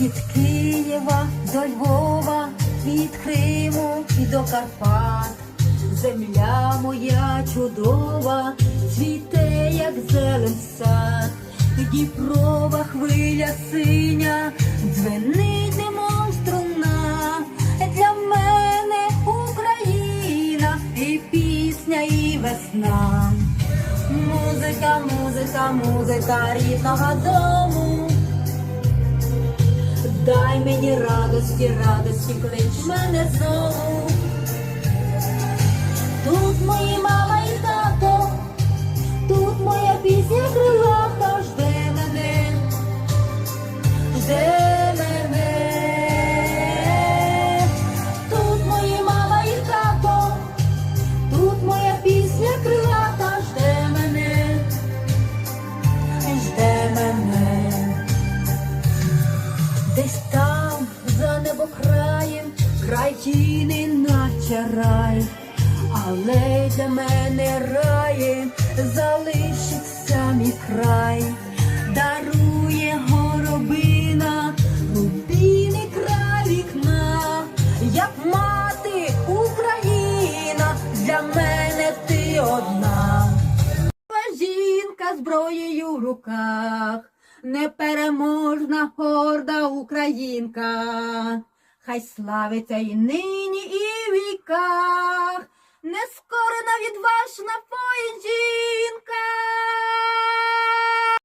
Від Києва до Львова, від Криму і до Карпат. Земля моя чудова, цвіте, як зелен сад, Дніпрова хвиля синя, дзвенить, немов струна. Для мене Україна і пісня, і весна. Музика, музика, музика рідного дому. Дай мені радості, радості, клич мене знову. Тут мої Десь там, за небокраєм, край тіни, наче рай, але для мене раєм залишиться мій край, дарує горобина, рубіни край вікна, як мати Україна, для мене ти одна. Жінка зброєю в руках, непереможна горда українка, хай славиться і нині, і в віках, нескорена відважна воїн